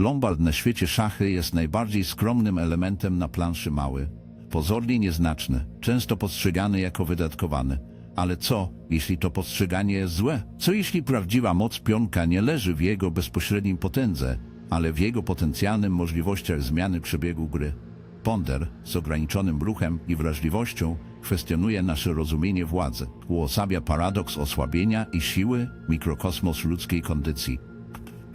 Lombard na świecie szachy jest najbardziej skromnym elementem na planszy mały. Pozornie nieznaczny, często postrzegany jako wydatkowany. Ale co, jeśli to postrzeganie jest złe? Co jeśli prawdziwa moc pionka nie leży w jego bezpośrednim potędze, ale w jego potencjalnym możliwościach zmiany przebiegu gry? Ponder z ograniczonym ruchem i wrażliwością kwestionuje nasze rozumienie władzy. Uosabia paradoks osłabienia i siły mikrokosmos ludzkiej kondycji.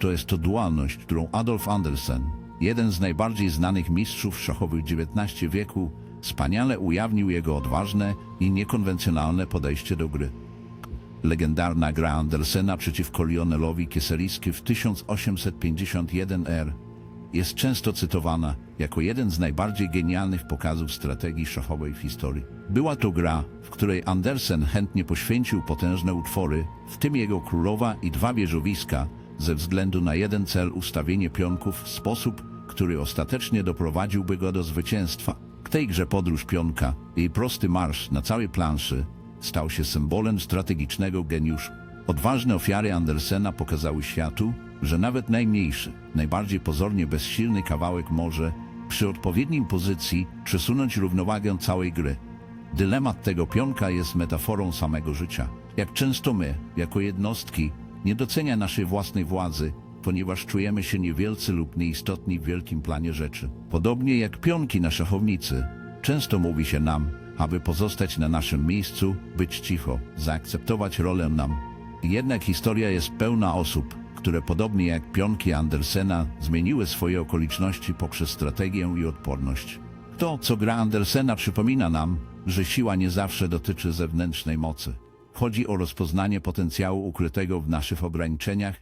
To jest to dualność, którą Adolf Andersen, jeden z najbardziej znanych mistrzów szachowych XIX wieku, wspaniale ujawnił jego odważne i niekonwencjonalne podejście do gry. Legendarna gra Andersena przeciwko Lionelowi Kieserisky w 1851 R jest często cytowana jako jeden z najbardziej genialnych pokazów strategii szachowej w historii. Była to gra, w której Andersen chętnie poświęcił potężne utwory, w tym jego królowa i dwa wieżowiska, ze względu na jeden cel ustawienie pionków w sposób, który ostatecznie doprowadziłby go do zwycięstwa. W tej grze podróż pionka, jej prosty marsz na całej planszy, stał się symbolem strategicznego geniuszu. Odważne ofiary Andersena pokazały światu, że nawet najmniejszy, najbardziej pozornie bezsilny kawałek może, przy odpowiednim pozycji, przesunąć równowagę całej gry. Dylemat tego pionka jest metaforą samego życia. Jak często my, jako jednostki, nie docenia naszej własnej władzy, ponieważ czujemy się niewielcy lub nieistotni w wielkim planie rzeczy. Podobnie jak pionki na szachownicy, często mówi się nam, aby pozostać na naszym miejscu, być cicho, zaakceptować rolę nam. Jednak historia jest pełna osób, które podobnie jak pionki Andersena zmieniły swoje okoliczności poprzez strategię i odporność. To, co gra Andersena przypomina nam, że siła nie zawsze dotyczy zewnętrznej mocy. Chodzi o rozpoznanie potencjału ukrytego w naszych ograniczeniach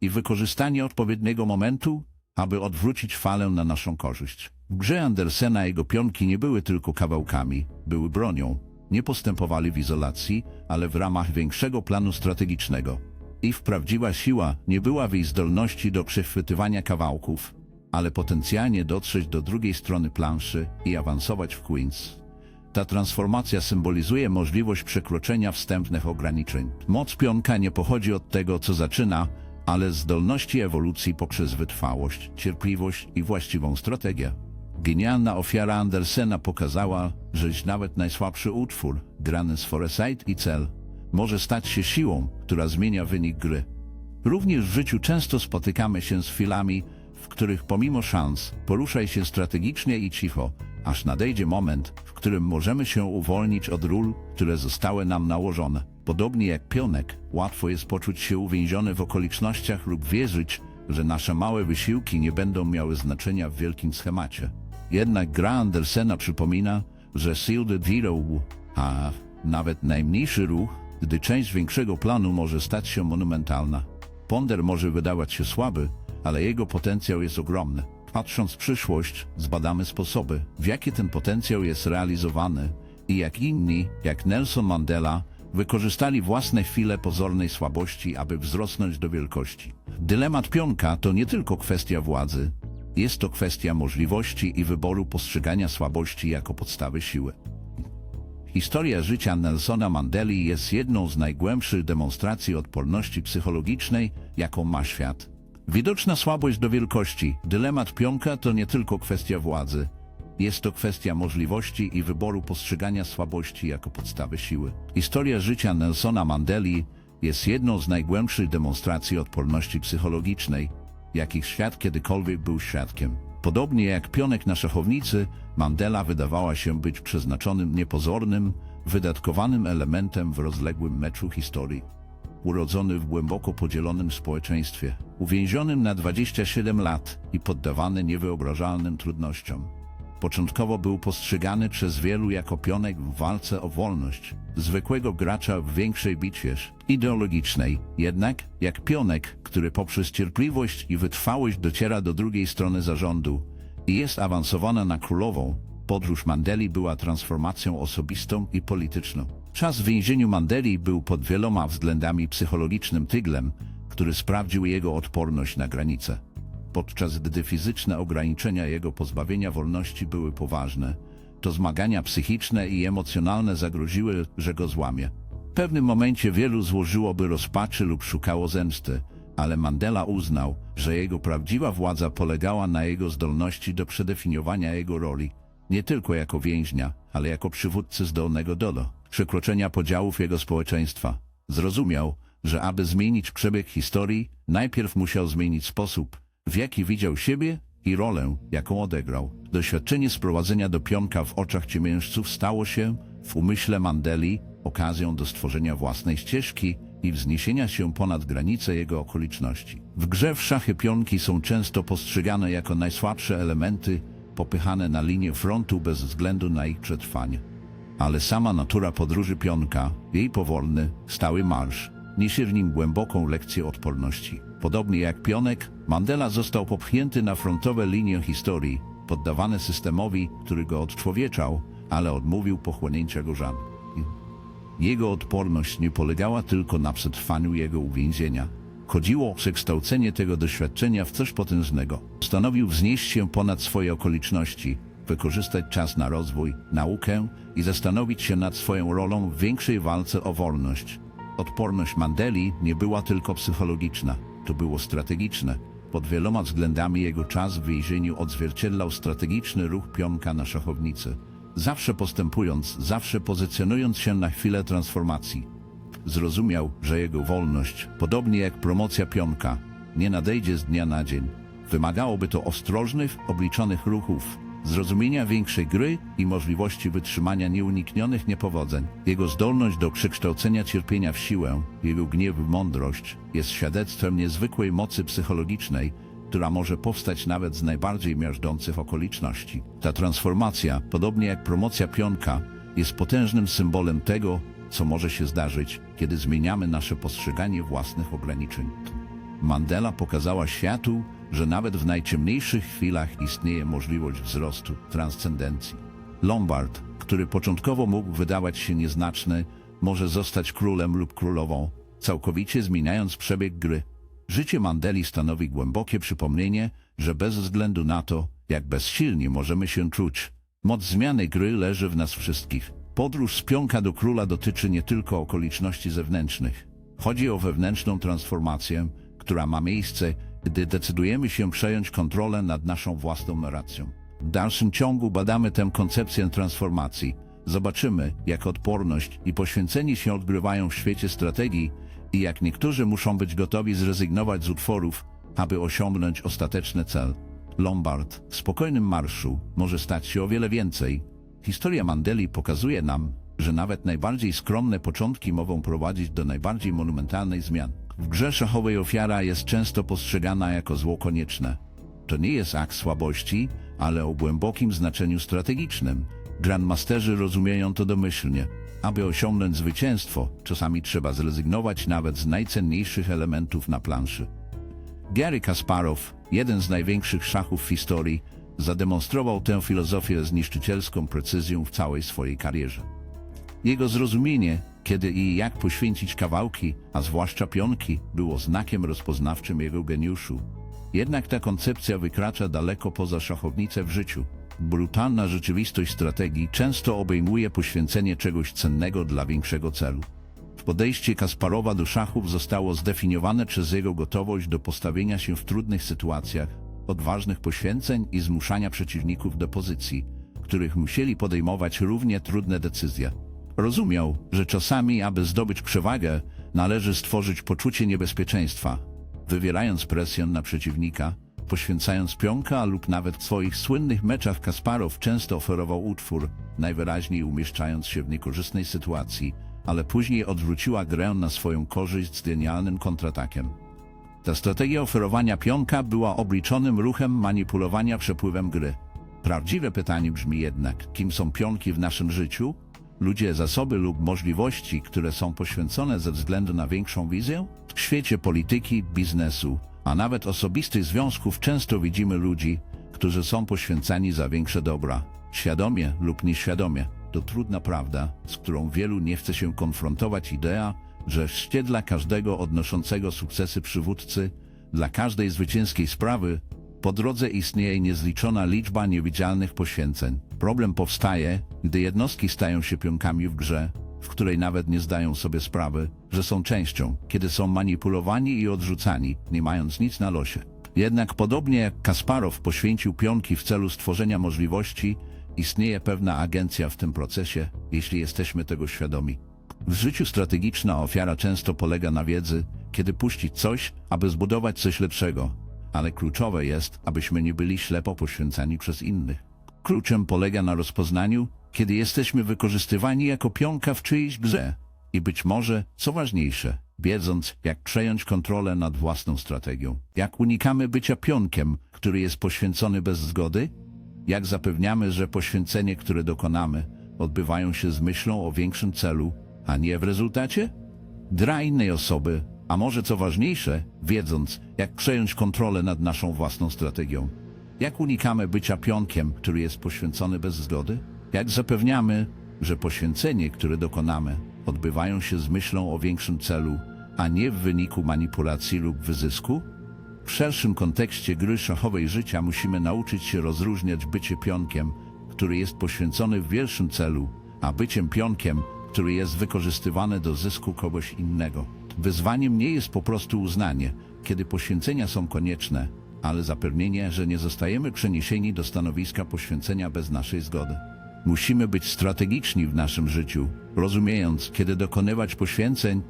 i wykorzystanie odpowiedniego momentu, aby odwrócić falę na naszą korzyść. W grze Andersena jego pionki nie były tylko kawałkami, były bronią. Nie postępowali w izolacji, ale w ramach większego planu strategicznego. Ich prawdziwa siła nie była w jej zdolności do przechwytywania kawałków, ale potencjalnie dotrzeć do drugiej strony planszy i awansować w Queens. Ta transformacja symbolizuje możliwość przekroczenia wstępnych ograniczeń. Moc pionka nie pochodzi od tego, co zaczyna, ale z zdolności ewolucji poprzez wytrwałość, cierpliwość i właściwą strategię. Genialna ofiara Andersena pokazała, że nawet najsłabszy utwór, grany z foresight i cel, może stać się siłą, która zmienia wynik gry. Również w życiu często spotykamy się z chwilami, w których pomimo szans poruszaj się strategicznie i cicho, aż nadejdzie moment, w którym możemy się uwolnić od ról, które zostały nam nałożone. Podobnie jak pionek, łatwo jest poczuć się uwięziony w okolicznościach lub wierzyć, że nasze małe wysiłki nie będą miały znaczenia w wielkim schemacie. Jednak gra Andersena przypomina, że Seal the Zero, a nawet najmniejszy ruch, gdy część większego planu może stać się monumentalna. Ponder może wydawać się słaby, ale jego potencjał jest ogromny. Patrząc w przyszłość, zbadamy sposoby, w jakie ten potencjał jest realizowany i jak inni, jak Nelson Mandela, wykorzystali własne chwile pozornej słabości, aby wzrosnąć do wielkości. Dylemat pionka to nie tylko kwestia władzy, jest to kwestia możliwości i wyboru postrzegania słabości jako podstawy siły. Historia życia Nelsona Mandeli jest jedną z najgłębszych demonstracji odporności psychologicznej, jaką ma świat. Widoczna słabość do wielkości, dylemat pionka to nie tylko kwestia władzy. Jest to kwestia możliwości i wyboru postrzegania słabości jako podstawy siły. Historia życia Nelsona Mandeli jest jedną z najgłębszych demonstracji odporności psychologicznej, jakich świat kiedykolwiek był świadkiem. Podobnie jak pionek na szachownicy, Mandela wydawała się być przeznaczonym niepozornym, wydatkowanym elementem w rozległym meczu historii. Urodzony w głęboko podzielonym społeczeństwie, uwięzionym na 27 lat i poddawany niewyobrażalnym trudnościom. Początkowo był postrzegany przez wielu jako pionek w walce o wolność, zwykłego gracza w większej bitwie ideologicznej, jednak jak pionek, który poprzez cierpliwość i wytrwałość dociera do drugiej strony zarządu i jest awansowana na królową, podróż Mandeli była transformacją osobistą i polityczną. Czas w więzieniu Mandeli był pod wieloma względami psychologicznym tyglem, który sprawdził jego odporność na granice podczas gdy fizyczne ograniczenia jego pozbawienia wolności były poważne, to zmagania psychiczne i emocjonalne zagroziły, że go złamie. W pewnym momencie wielu złożyłoby rozpaczy lub szukało zemsty, ale Mandela uznał, że jego prawdziwa władza polegała na jego zdolności do przedefiniowania jego roli, nie tylko jako więźnia, ale jako przywódcy zdolnego do przekroczenia podziałów jego społeczeństwa. Zrozumiał, że aby zmienić przebieg historii, najpierw musiał zmienić sposób, w jaki widział siebie i rolę, jaką odegrał. Doświadczenie sprowadzenia do pionka w oczach ciemiężców stało się, w umyśle Mandeli, okazją do stworzenia własnej ścieżki i wzniesienia się ponad granice jego okoliczności. W grze w szachy pionki są często postrzegane jako najsłabsze elementy, popychane na linię frontu bez względu na ich przetrwanie. Ale sama natura podróży pionka, jej powolny, stały marsz, niesie w nim głęboką lekcję odporności. Podobnie jak pionek, Mandela został popchnięty na frontowe linie historii, poddawany systemowi, który go odczłowieczał, ale odmówił pochłonięcia go żalu. Jego odporność nie polegała tylko na przetrwaniu jego uwięzienia. Chodziło o przekształcenie tego doświadczenia w coś potężnego. Stanowił wznieść się ponad swoje okoliczności, wykorzystać czas na rozwój, naukę i zastanowić się nad swoją rolą w większej walce o wolność. Odporność Mandeli nie była tylko psychologiczna, to było strategiczne. Pod wieloma względami jego czas w więzieniu odzwierciedlał strategiczny ruch pionka na szachownicy. Zawsze postępując, zawsze pozycjonując się na chwilę transformacji. Zrozumiał, że jego wolność, podobnie jak promocja pionka, nie nadejdzie z dnia na dzień. Wymagałoby to ostrożnych, obliczonych ruchów, zrozumienia większej gry i możliwości wytrzymania nieuniknionych niepowodzeń. Jego zdolność do przekształcenia cierpienia w siłę, jego gniew w mądrość jest świadectwem niezwykłej mocy psychologicznej, która może powstać nawet z najbardziej miażdżących okoliczności. Ta transformacja, podobnie jak promocja pionka, jest potężnym symbolem tego, co może się zdarzyć, kiedy zmieniamy nasze postrzeganie własnych ograniczeń. Mandela pokazała światu, że nawet w najciemniejszych chwilach istnieje możliwość wzrostu, transcendencji. Lombard, który początkowo mógł wydawać się nieznaczny, może zostać królem lub królową, całkowicie zmieniając przebieg gry. Życie Mandeli stanowi głębokie przypomnienie, że bez względu na to, jak bezsilnie możemy się czuć, moc zmiany gry leży w nas wszystkich. Podróż z pionka do króla dotyczy nie tylko okoliczności zewnętrznych. Chodzi o wewnętrzną transformację, która ma miejsce, gdy decydujemy się przejąć kontrolę nad naszą własną narracją. W dalszym ciągu badamy tę koncepcję transformacji. Zobaczymy, jak odporność i poświęcenie się odgrywają w świecie strategii i jak niektórzy muszą być gotowi zrezygnować z utworów, aby osiągnąć ostateczny cel. Lombard w spokojnym marszu może stać się o wiele więcej. Historia Mandeli pokazuje nam, że nawet najbardziej skromne początki mogą prowadzić do najbardziej monumentalnych zmian. W grze szachowej ofiara jest często postrzegana jako zło konieczne. To nie jest akt słabości, ale o głębokim znaczeniu strategicznym. Grandmasterzy rozumieją to domyślnie. Aby osiągnąć zwycięstwo, czasami trzeba zrezygnować nawet z najcenniejszych elementów na planszy. Gary Kasparow, jeden z największych szachów w historii, zademonstrował tę filozofię z niszczycielską precyzją w całej swojej karierze. Jego zrozumienie, kiedy i jak poświęcić kawałki, a zwłaszcza pionki, było znakiem rozpoznawczym jego geniuszu. Jednak ta koncepcja wykracza daleko poza szachownicę w życiu. Brutalna rzeczywistość strategii często obejmuje poświęcenie czegoś cennego dla większego celu. Podejście Kasparowa do szachów zostało zdefiniowane przez jego gotowość do postawienia się w trudnych sytuacjach, odważnych poświęceń i zmuszania przeciwników do pozycji, których musieli podejmować równie trudne decyzje. Rozumiał, że czasami, aby zdobyć przewagę, należy stworzyć poczucie niebezpieczeństwa, wywierając presję na przeciwnika, poświęcając pionka lub nawet w swoich słynnych meczach Kasparow często oferował utwór, najwyraźniej umieszczając się w niekorzystnej sytuacji, ale później odwróciła grę na swoją korzyść z genialnym kontratakiem. Ta strategia oferowania pionka była obliczonym ruchem manipulowania przepływem gry. Prawdziwe pytanie brzmi jednak, kim są pionki w naszym życiu? Ludzie, zasoby lub możliwości, które są poświęcone ze względu na większą wizję? W świecie polityki, biznesu, a nawet osobistych związków często widzimy ludzi, którzy są poświęcani za większe dobra, świadomie lub nieświadomie. To trudna prawda, z którą wielu nie chce się konfrontować idea, że szcie dla każdego odnoszącego sukcesy przywódcy, dla każdej zwycięskiej sprawy, po drodze istnieje niezliczona liczba niewidzialnych poświęceń. Problem powstaje, gdy jednostki stają się pionkami w grze, w której nawet nie zdają sobie sprawy, że są częścią, kiedy są manipulowani i odrzucani, nie mając nic na losie. Jednak podobnie jak Kasparow poświęcił pionki w celu stworzenia możliwości, istnieje pewna agencja w tym procesie, jeśli jesteśmy tego świadomi. W życiu strategiczna ofiara często polega na wiedzy, kiedy puścić coś, aby zbudować coś lepszego, ale kluczowe jest, abyśmy nie byli ślepo poświęcani przez innych. Kluczem polega na rozpoznaniu, kiedy jesteśmy wykorzystywani jako pionka w czyjejś grze i być może, co ważniejsze, wiedząc, jak przejąć kontrolę nad własną strategią. Jak unikamy bycia pionkiem, który jest poświęcony bez zgody? Jak zapewniamy, że poświęcenie, które dokonamy, odbywają się z myślą o większym celu, a nie w rezultacie? Dla innej osoby, a może co ważniejsze, wiedząc, jak przejąć kontrolę nad naszą własną strategią. Jak unikamy bycia pionkiem, który jest poświęcony bez zgody? Jak zapewniamy, że poświęcenie, które dokonamy, odbywają się z myślą o większym celu, a nie w wyniku manipulacji lub wyzysku? W szerszym kontekście gry szachowej życia musimy nauczyć się rozróżniać bycie pionkiem, który jest poświęcony w większym celu, a byciem pionkiem, który jest wykorzystywany do zysku kogoś innego. Wyzwaniem nie jest po prostu uznanie, kiedy poświęcenia są konieczne, ale zapewnienie, że nie zostajemy przeniesieni do stanowiska poświęcenia bez naszej zgody. Musimy być strategiczni w naszym życiu, rozumiejąc, kiedy dokonywać poświęceń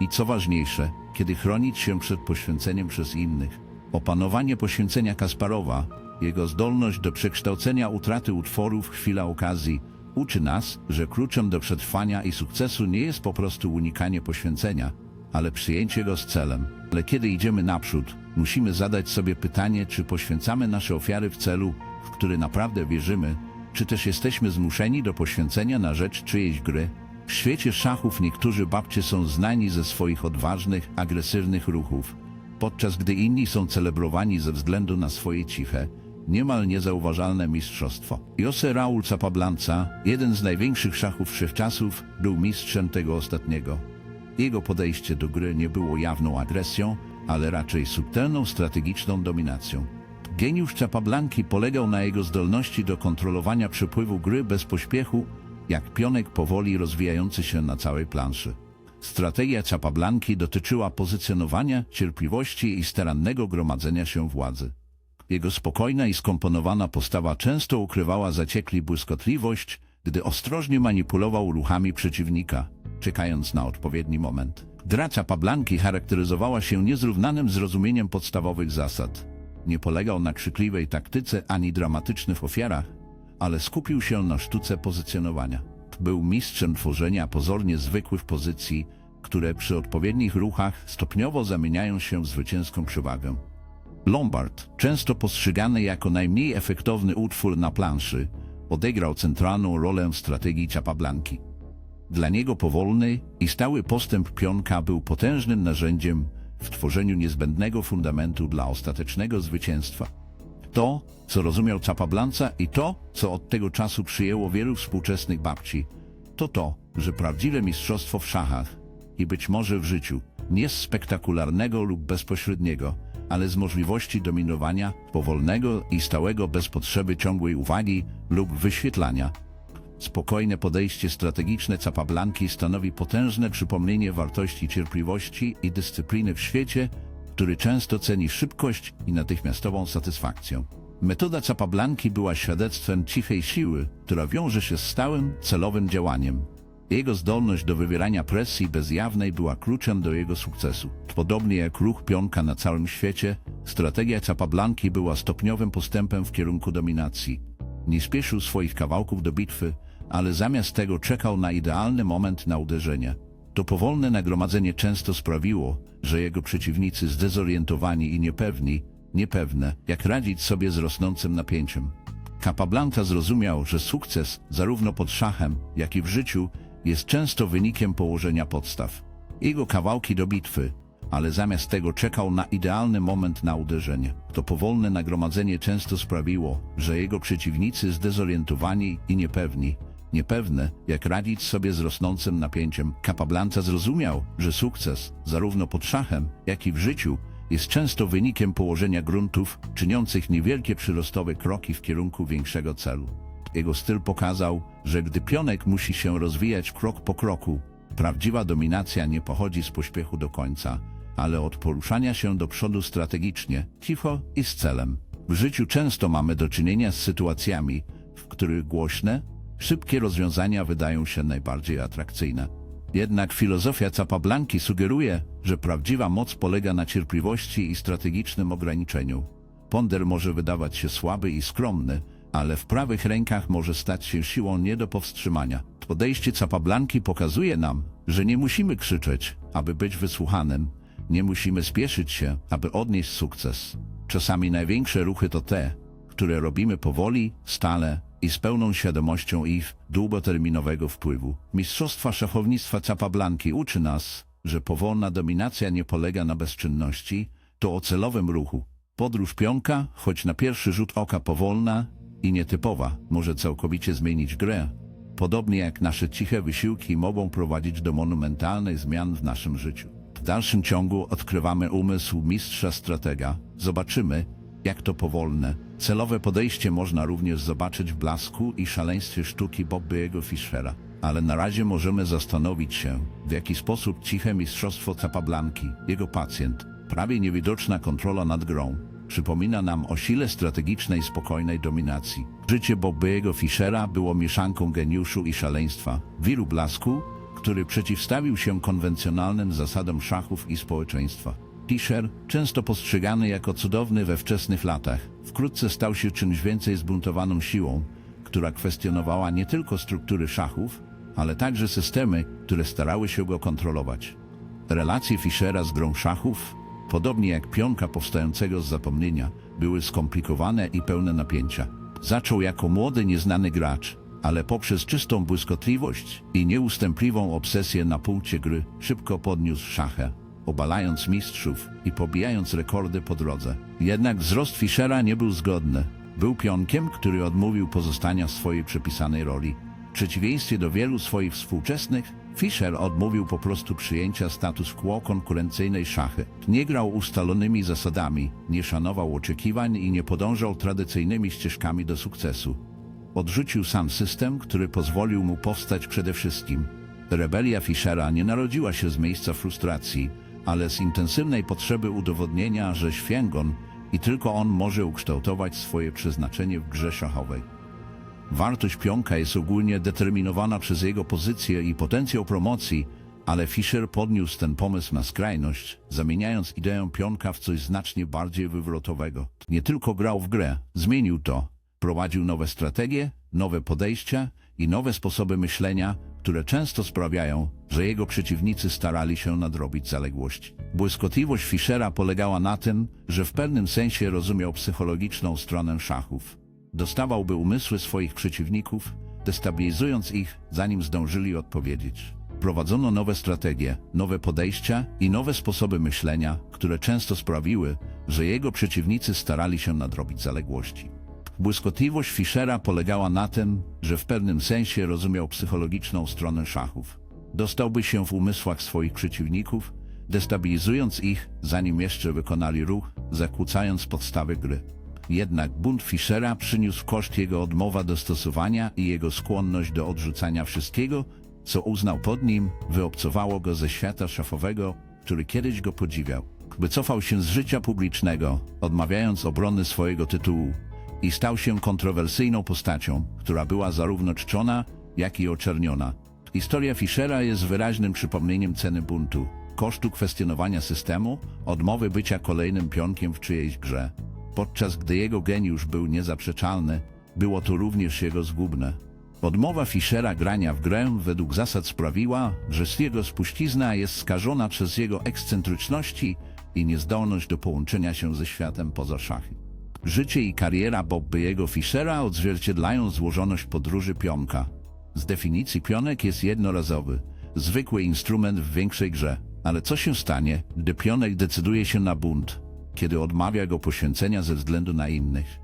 i co ważniejsze, kiedy chronić się przed poświęceniem przez innych. Opanowanie poświęcenia Kasparowa, jego zdolność do przekształcenia utraty utworów w chwila okazji, uczy nas, że kluczem do przetrwania i sukcesu nie jest po prostu unikanie poświęcenia, ale przyjęcie go z celem. Ale kiedy idziemy naprzód, musimy zadać sobie pytanie, czy poświęcamy nasze ofiary w celu, w który naprawdę wierzymy, czy też jesteśmy zmuszeni do poświęcenia na rzecz czyjejś gry. W świecie szachów niektórzy babcie są znani ze swoich odważnych, agresywnych ruchów, podczas gdy inni są celebrowani ze względu na swoje ciche, niemal niezauważalne mistrzostwo. Jose Raul Capablanca, jeden z największych szachów wszechczasów, był mistrzem tego ostatniego. Jego podejście do gry nie było jawną agresją, ale raczej subtelną strategiczną dominacją. Geniusz Capablanki polegał na jego zdolności do kontrolowania przepływu gry bez pośpiechu, jak pionek powoli rozwijający się na całej planszy. Strategia Capablanki dotyczyła pozycjonowania, cierpliwości i starannego gromadzenia się władzy. Jego spokojna i skomponowana postawa często ukrywała zaciekli błyskotliwość, gdy ostrożnie manipulował ruchami przeciwnika, czekając na odpowiedni moment. Gra Capablanki charakteryzowała się niezrównanym zrozumieniem podstawowych zasad. Nie polegał na krzykliwej taktyce ani dramatycznych ofiarach, ale skupił się na sztuce pozycjonowania. Był mistrzem tworzenia pozornie zwykłych pozycji, które przy odpowiednich ruchach stopniowo zamieniają się w zwycięską przewagę. Lombard, często postrzegany jako najmniej efektowny utwór na planszy, odegrał centralną rolę w strategii Capablanki. Dla niego powolny i stały postęp pionka był potężnym narzędziem w tworzeniu niezbędnego fundamentu dla ostatecznego zwycięstwa. To, co rozumiał Capablanca i to, co od tego czasu przyjęło wielu współczesnych babci, to to, że prawdziwe mistrzostwo w szachach i być może w życiu nie z spektakularnego lub bezpośredniego, ale z możliwości dominowania powolnego i stałego bez potrzeby ciągłej uwagi lub wyświetlania. Spokojne podejście strategiczne Capablanki stanowi potężne przypomnienie wartości cierpliwości i dyscypliny w świecie, który często ceni szybkość i natychmiastową satysfakcję. Metoda Capablanki była świadectwem cichej siły, która wiąże się z stałym, celowym działaniem. Jego zdolność do wywierania presji bezjawnej była kluczem do jego sukcesu. Podobnie jak ruch pionka na całym świecie, strategia Capablanki była stopniowym postępem w kierunku dominacji. Nie spieszył swoich kawałków do bitwy, ale zamiast tego czekał na idealny moment na uderzenie. To powolne nagromadzenie często sprawiło, że jego przeciwnicy zdezorientowani i niepewni, niepewne, jak radzić sobie z rosnącym napięciem. Capablanca zrozumiał, że sukces, zarówno pod szachem, jak i w życiu, jest często wynikiem położenia podstaw. Jego kawałki do bitwy, ale zamiast tego czekał na idealny moment na uderzenie. To powolne nagromadzenie często sprawiło, że jego przeciwnicy zdezorientowani i niepewni, niepewne, jak radzić sobie z rosnącym napięciem, Capablanca zrozumiał, że sukces, zarówno pod szachem, jak i w życiu, jest często wynikiem położenia gruntów, czyniących niewielkie przyrostowe kroki w kierunku większego celu. Jego styl pokazał, że gdy pionek musi się rozwijać krok po kroku, prawdziwa dominacja nie pochodzi z pośpiechu do końca, ale od poruszania się do przodu strategicznie, cicho i z celem. W życiu często mamy do czynienia z sytuacjami, w których głośne, szybkie rozwiązania wydają się najbardziej atrakcyjne. Jednak filozofia Capablanki sugeruje, że prawdziwa moc polega na cierpliwości i strategicznym ograniczeniu. Ponder może wydawać się słaby i skromny, ale w prawych rękach może stać się siłą nie do powstrzymania. Podejście Capablanki pokazuje nam, że nie musimy krzyczeć, aby być wysłuchanym, nie musimy spieszyć się, aby odnieść sukces. Czasami największe ruchy to te, które robimy powoli, stale i z pełną świadomością ich długoterminowego wpływu. Mistrzostwa szachownictwa Capablanki uczy nas, że powolna dominacja nie polega na bezczynności, to o celowym ruchu. Podróż pionka, choć na pierwszy rzut oka powolna i nietypowa, może całkowicie zmienić grę. Podobnie jak nasze ciche wysiłki mogą prowadzić do monumentalnych zmian w naszym życiu. W dalszym ciągu odkrywamy umysł mistrza stratega. Zobaczymy, jak to powolne, celowe podejście można również zobaczyć w blasku i szaleństwie sztuki Bobby'ego Fischera. Ale na razie możemy zastanowić się, w jaki sposób ciche mistrzostwo Capablanki, jego pacjent, prawie niewidoczna kontrola nad grą, przypomina nam o sile strategicznej, spokojnej dominacji. Życie Bobby'ego Fischera było mieszanką geniuszu i szaleństwa, wiru blasku, który przeciwstawił się konwencjonalnym zasadom szachów i społeczeństwa. Fischer, często postrzegany jako cudowny we wczesnych latach, wkrótce stał się czymś więcej zbuntowaną siłą, która kwestionowała nie tylko struktury szachów, ale także systemy, które starały się go kontrolować. Relacje Fischera z grą szachów, podobnie jak pionka powstającego z zapomnienia, były skomplikowane i pełne napięcia. Zaczął jako młody, nieznany gracz, ale poprzez czystą błyskotliwość i nieustępliwą obsesję na punkcie gry szybko podniósł szachę, obalając mistrzów i pobijając rekordy po drodze. Jednak wzrost Fischera nie był zgodny. Był pionkiem, który odmówił pozostania w swojej przypisanej roli. W przeciwieństwie do wielu swoich współczesnych, Fischer odmówił po prostu przyjęcia status quo konkurencyjnej szachy. Nie grał ustalonymi zasadami, nie szanował oczekiwań i nie podążał tradycyjnymi ścieżkami do sukcesu. Odrzucił sam system, który pozwolił mu powstać przede wszystkim. Rebelia Fischera nie narodziła się z miejsca frustracji, ale z intensywnej potrzeby udowodnienia, że Święgon i tylko on może ukształtować swoje przeznaczenie w grze szachowej. Wartość pionka jest ogólnie determinowana przez jego pozycję i potencjał promocji, ale Fischer podniósł ten pomysł na skrajność, zamieniając ideę pionka w coś znacznie bardziej wywrotowego. Nie tylko grał w grę, zmienił to. Prowadził nowe strategie, nowe podejścia i nowe sposoby myślenia, które często sprawiają, że jego przeciwnicy starali się nadrobić zaległości. Błyskotliwość Fischera polegała na tym, że w pewnym sensie rozumiał psychologiczną stronę szachów. Dostawałby umysły swoich przeciwników, destabilizując ich, zanim zdążyli odpowiedzieć. Prowadzono nowe strategie, nowe podejścia i nowe sposoby myślenia, które często sprawiły, że jego przeciwnicy starali się nadrobić zaległości. Błyskotliwość Fischera polegała na tym, że w pewnym sensie rozumiał psychologiczną stronę szachów. Dostałby się w umysłach swoich przeciwników, destabilizując ich, zanim jeszcze wykonali ruch, zakłócając podstawy gry. Jednak bunt Fischera przyniósł koszt jego odmowa dostosowania i jego skłonność do odrzucania wszystkiego, co uznał pod nim, wyobcowało go ze świata szafowego, który kiedyś go podziwiał. Wycofał się z życia publicznego, odmawiając obrony swojego tytułu i stał się kontrowersyjną postacią, która była zarówno czczona, jak i oczerniona. Historia Fischera jest wyraźnym przypomnieniem ceny buntu, kosztu kwestionowania systemu, odmowy bycia kolejnym pionkiem w czyjejś grze. Podczas gdy jego geniusz był niezaprzeczalny, było to również jego zgubne. Odmowa Fischera grania w grę według zasad sprawiła, że jego spuścizna jest skażona przez jego ekscentryczności i niezdolność do połączenia się ze światem poza szachy. Życie i kariera Bobby'ego Fischera odzwierciedlają złożoność podróży pionka. Z definicji pionek jest jednorazowy, zwykły instrument w większej grze. Ale co się stanie, gdy pionek decyduje się na bunt, kiedy odmawia go poświęcenia ze względu na innych?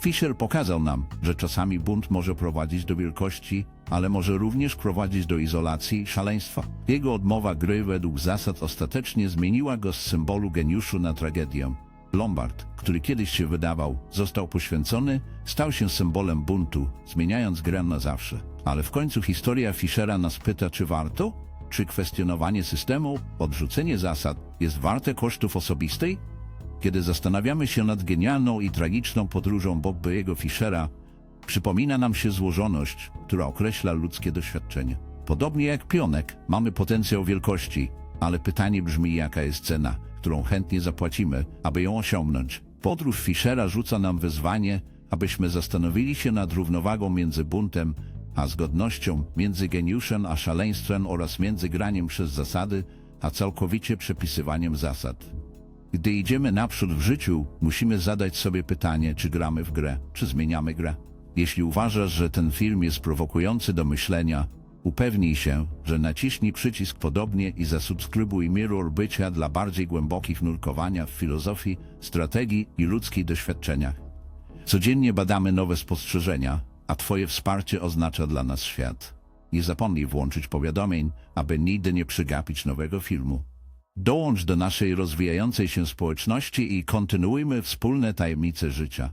Fischer pokazał nam, że czasami bunt może prowadzić do wielkości, ale może również prowadzić do izolacji i szaleństwa. Jego odmowa gry według zasad ostatecznie zmieniła go z symbolu geniuszu na tragedię. Lombard, który kiedyś się wydawał, został poświęcony, stał się symbolem buntu, zmieniając grę na zawsze. Ale w końcu historia Fischera nas pyta, czy warto? Czy kwestionowanie systemu, odrzucenie zasad jest warte kosztów osobistej? Kiedy zastanawiamy się nad genialną i tragiczną podróżą Bobby'ego Fischera, przypomina nam się złożoność, która określa ludzkie doświadczenie. Podobnie jak pionek, mamy potencjał wielkości, ale pytanie brzmi, jaka jest cena, którą chętnie zapłacimy, aby ją osiągnąć. Podróż Fischera rzuca nam wyzwanie, abyśmy zastanowili się nad równowagą między buntem a zgodnością, między geniuszem a szaleństwem oraz między graniem przez zasady, a całkowicie przepisywaniem zasad. Gdy idziemy naprzód w życiu, musimy zadać sobie pytanie, czy gramy w grę, czy zmieniamy grę. Jeśli uważasz, że ten film jest prowokujący do myślenia, upewnij się, że naciśnij przycisk podobnie i zasubskrybuj Mirror Bycia dla bardziej głębokich nurkowania w filozofii, strategii i ludzkich doświadczeniach. Codziennie badamy nowe spostrzeżenia, a Twoje wsparcie oznacza dla nas świat. Nie zapomnij włączyć powiadomień, aby nigdy nie przegapić nowego filmu. Dołącz do naszej rozwijającej się społeczności i kontynuujmy wspólne tajemnice życia.